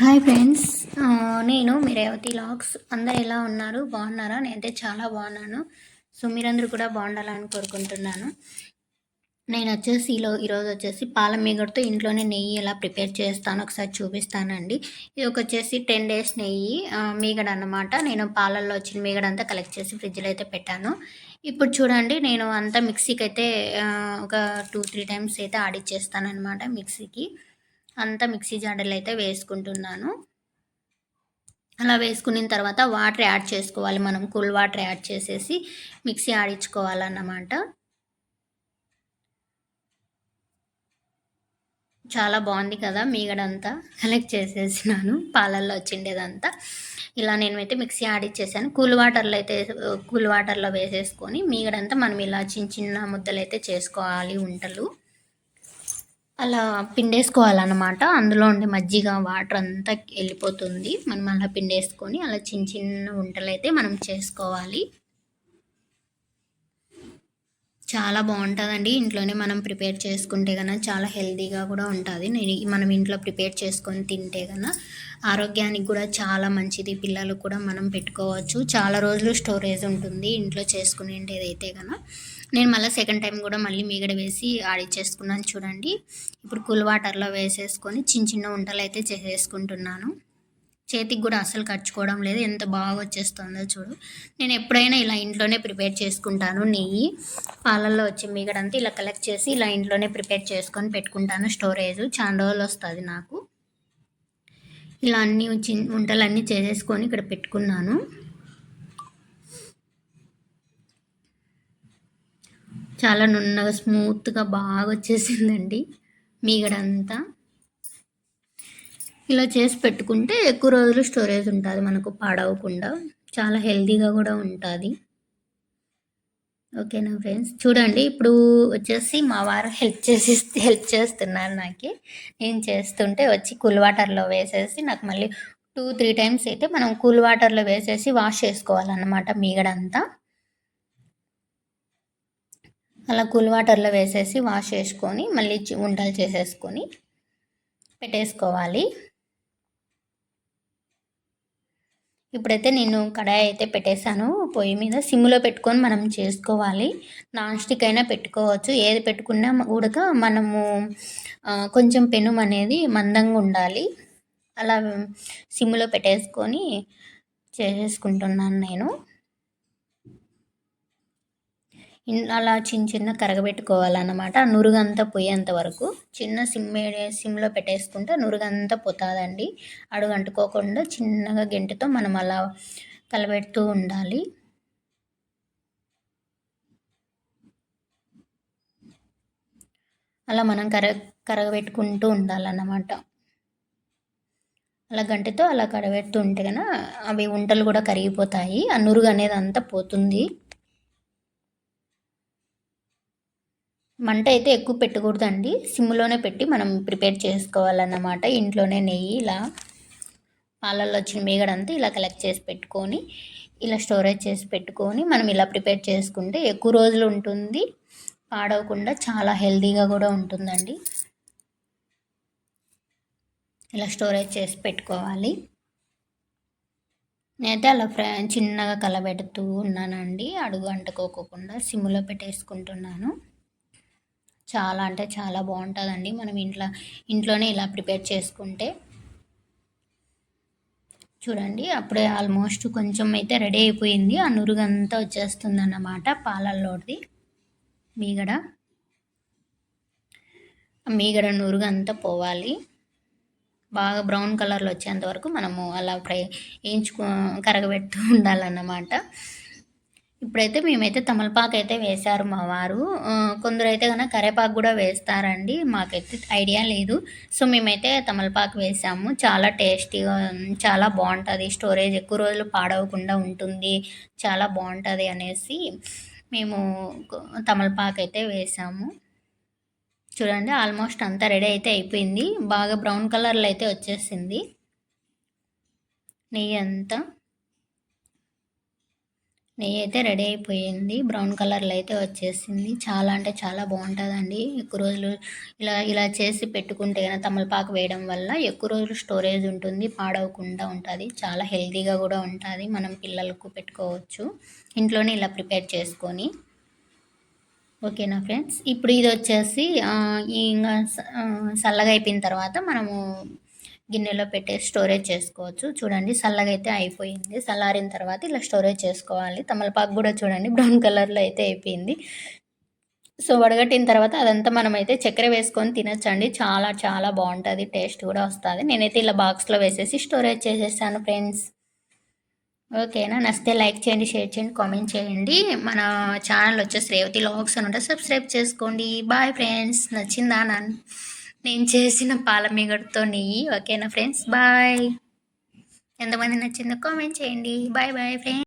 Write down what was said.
Hi friends నేను మీ Revathi logs అందరు ఎలా ఉన్నారు? బాగున్నారా? నేనైతే చాలా బాగున్నాను. సో మీరందరూ కూడా బాగుండాలని కోరుకుంటున్నాను. నేను వచ్చేసి ఈలో ఈరోజు వచ్చేసి పాల మీగడతో ఇంట్లోనే నెయ్యి ఎలా ప్రిపేర్ చేస్తాను ఒకసారి చూపిస్తానండి. ఇది ఒక వచ్చేసి టెన్ డేస్ నెయ్యి మీగడ అన్నమాట. నేను పాలల్లో వచ్చిన మీగడ అంతా కలెక్ట్ చేసి ఫ్రిడ్జ్లో అయితే పెట్టాను. ఇప్పుడు చూడండి నేను అంతా మిక్సీకి అయితే ఒక టూ త్రీ టైమ్స్ అయితే ఆడిచ్చేస్తాను అనమాట మిక్సీకి. అంతా మిక్సీ జాడలు అయితే వేసుకుంటున్నాను. అలా వేసుకున్న తర్వాత వాటర్ యాడ్ చేసుకోవాలి. మనం కూల్ వాటర్ యాడ్ చేసేసి మిక్సీ ఆడించుకోవాలన్నమాట. చాలా బాగుంది కదా మీగడంతా. కలెక్ట్ చేసేసినాను. పాలల్లో వచ్చిండేదంతా ఇలా నేనైతే మిక్సీ ఆడిచ్చేసాను. కూల్ వాటర్లో అయితే కూల్ వాటర్లో వేసేసుకొని మీగడంతా మనం ఇలా చిన్న చిన్న ముద్దలు అయితే చేసుకోవాలి. వంటలు అలా పిండేసుకోవాలన్నమాట. అందులో ఉండే మజ్జిగ వాటర్ అంతా వెళ్ళిపోతుంది. మనం అలా పిండేసుకొని అలా చిన్న చిన్న వంటలు అయితే మనం చేసుకోవాలి. చాలా బాగుంటుందండి. ఇంట్లోనే మనం ప్రిపేర్ చేసుకుంటే కన్నా చాలా హెల్తీగా కూడా ఉంటుంది. నేను మనం ఇంట్లో ప్రిపేర్ చేసుకొని తింటే కన్నా ఆరోగ్యానికి కూడా చాలా మంచిది. పిల్లలు కూడా మనం పెట్టుకోవచ్చు. చాలా రోజులు స్టోరేజ్ ఉంటుంది ఇంట్లో చేసుకునేది అయితే కన్నా నేను మళ్ళీ సెకండ్ టైం కూడా మళ్ళీ మీగడ వేసి ఆడిచ్చేసుకున్నాను చూడండి. ఇప్పుడు కూల్ వాటర్లో వేసేసుకొని చిన్న చిన్న వంటలు అయితే చేసేసుకుంటున్నాను. చేతికి కూడా అసలు ఖర్చుకోవడం లేదు. ఎంత బాగా వచ్చేస్తుందో చూడు. నేను ఎప్పుడైనా ఇలా ఇంట్లోనే ప్రిపేర్ చేసుకుంటాను నెయ్యి. పాలల్లో వచ్చి మీగడంతా ఇలా కలెక్ట్ చేసి ఇలా ఇంట్లోనే ప్రిపేర్ చేసుకొని పెట్టుకుంటాను స్టోరేజ్. చాలా రోజులు వస్తుంది నాకు. ఇలా అన్ని చిన్న వంటలన్నీ చేసేసుకొని ఇక్కడ పెట్టుకున్నాను. చాలా నున్నగా స్మూత్గా బాగా వచ్చేసిందండి మీగడంతా. ఇలా చేసి పెట్టుకుంటే ఎక్కువ రోజులు స్టోరేజ్ ఉంటుంది మనకు పాడవకుండా. చాలా హెల్తీగా కూడా ఉంటుంది. ఓకేనా ఫ్రెండ్స్? చూడండి ఇప్పుడు వచ్చేసి మా వారు హెల్ప్ చేసి హెల్ప్ చేస్తున్నారు నాకు. నేను చేస్తుంటే వచ్చి కూల్ వాటర్లో వేసేసి నాకు మళ్ళీ టూ త్రీ టైమ్స్ అయితే మనం కూల్ వాటర్లో వేసేసి వాష్ చేసుకోవాలన్నమాట మీగడంతా. అలా కూల్ వాటర్లో వేసేసి వాష్ చేసుకొని మళ్ళీ వంటలు చేసేసుకొని పెట్టేసుకోవాలి. ఇప్పుడైతే నేను కడాయి అయితే పెట్టేశాను. పొయ్యి మీద సిమ్లో పెట్టుకొని మనం చేసుకోవాలి. నాన్ స్టిక్ అయినా పెట్టుకోవచ్చు. ఏది పెట్టుకున్నా ఉడక మనము కొంచెం పెనుము అనేది మందంగా ఉండాలి. అలా సిమ్లో పెట్టేసుకొని చేసేసుకుంటున్నాను నేను. అలా చిన్న చిన్న కరగబెట్టుకోవాలన్నమాట. ఆ నురుగంతా పోయేంత వరకు. చిన్న సిమ్ సిమ్లో పెట్టేసుకుంటే నురుగంతా పోతుందండి. అడుగు అంటుకోకుండా చిన్నగా గెంటితో మనం అలా కలబెడుతూ ఉండాలి. అలా మనం కర కరగబెట్టుకుంటూ ఉండాలన్నమాట. అలా గంటతో అలా కడబెడుతూ ఉంటే కనుక అవి వంటలు కూడా కరిగిపోతాయి. ఆ నురుగు అనేది అంతా పోతుంది. మంట అయితే ఎక్కువ పెట్టకూడదండి. సిమ్లోనే పెట్టి మనం ప్రిపేర్ చేసుకోవాలన్నమాట. ఇంట్లోనే నెయ్యి ఇలా పాలల్లో వచ్చిన మీగడంతా ఇలా కలెక్ట్ చేసి పెట్టుకొని ఇలా స్టోరేజ్ చేసి పెట్టుకొని మనం ఇలా ప్రిపేర్ చేసుకుంటే ఎక్కువ రోజులు ఉంటుంది. పాడవకుండా చాలా హెల్తీగా కూడా ఉంటుందండి. ఇలా స్టోరేజ్ చేసి పెట్టుకోవాలి. నేనైతే అలా ఫ్రై చిన్నగా కలబెడుతూ ఉన్నానండి. అడుగు అంటుకోకుండా సిమ్లో పెట్టేసుకుంటున్నాను. చాలా అంటే చాలా బాగుంటుందండి. మనం ఇంట్లో ఇంట్లోనే ఇలా ప్రిపేర్ చేసుకుంటే. చూడండి అప్పుడే ఆల్మోస్ట్ కొంచెం అయితే రెడీ అయిపోయింది. ఆ నురుగంతా వచ్చేస్తుంది అన్నమాట పాలల్లోది మీగడ మీగడ నురుగంతా పోవాలి. బాగా బ్రౌన్ కలర్లో వచ్చేంత వరకు మనము అలా ఫ్రై వేయించుకో కరగబెడుతూ ఉండాలన్నమాట. ఇప్పుడైతే మేమైతే తమలపాకు అయితే వేశారు మా వారు. కొందరు అయితే కనుక కరేపాకు కూడా వేస్తారండి. మాకైతే ఐడియా లేదు. సో మేమైతే తమలపాకు వేసాము. చాలా టేస్టీగా చాలా బాగుంటుంది. స్టోరేజ్ ఎక్కువ రోజులు పాడవకుండా ఉంటుంది. చాలా బాగుంటుంది అనేసి మేము తమలపాకు అయితే వేసాము. చూడండి ఆల్మోస్ట్ అంతా రెడీ అయితే అయిపోయింది. బాగా బ్రౌన్ కలర్లో అయితే వచ్చేసింది. నెయ్యి అంతా. నెయ్యి అయితే రెడీ అయిపోయింది. బ్రౌన్ కలర్లో అయితే వచ్చేసింది. చాలా అంటే చాలా బాగుంటుందండి. ఎక్కువ రోజులు ఇలా ఇలా చేసి పెట్టుకుంటే కనుక తమలపాకు వేయడం వల్ల ఎక్కువ రోజులు స్టోరేజ్ ఉంటుంది పాడవకుండా ఉంటుంది. చాలా హెల్తీగా కూడా ఉంటుంది. మనం పిల్లలకు పెట్టుకోవచ్చు. ఇంట్లోనే ఇలా ప్రిపేర్ చేసుకొని. ఓకేనా ఫ్రెండ్స్? ఇప్పుడు ఇది వచ్చేసి ఇంకా చల్లగా అయిపోయిన తర్వాత మనము గిన్నెలో పెట్టే స్టోరేజ్ చేసుకోవచ్చు. చూడండి చల్లగా అయితే అయిపోయింది. చల్లారిన తర్వాత ఇలా స్టోరేజ్ చేసుకోవాలి. తమలపాకు కూడా చూడండి బ్రౌన్ కలర్లో అయితే అయిపోయింది. సో వడగట్టిన తర్వాత అదంతా మనమైతే చక్కెర వేసుకొని తినచ్చండి. చాలా చాలా బాగుంటుంది. టేస్ట్ కూడా వస్తుంది. నేనైతే ఇలా బాక్స్లో వేసేసి స్టోరేజ్ చేసేసాను ఫ్రెండ్స్. ఓకేనా? నచ్చితే లైక్ చేయండి షేర్ చేయండి కామెంట్ చేయండి. మన ఛానల్ వచ్చేసి రేవతి లాగ్స్ అని ఉంటే సబ్స్క్రైబ్ చేసుకోండి. Bye friends. నచ్చిందా నన్ను నేను చేసిన పాలమిగడుతో నెయ్యి. ఓకేనా ఫ్రెండ్స్? బాయ్. ఎంతమంది నచ్చిందో కామెంట్ చేయండి. Bye bye friends.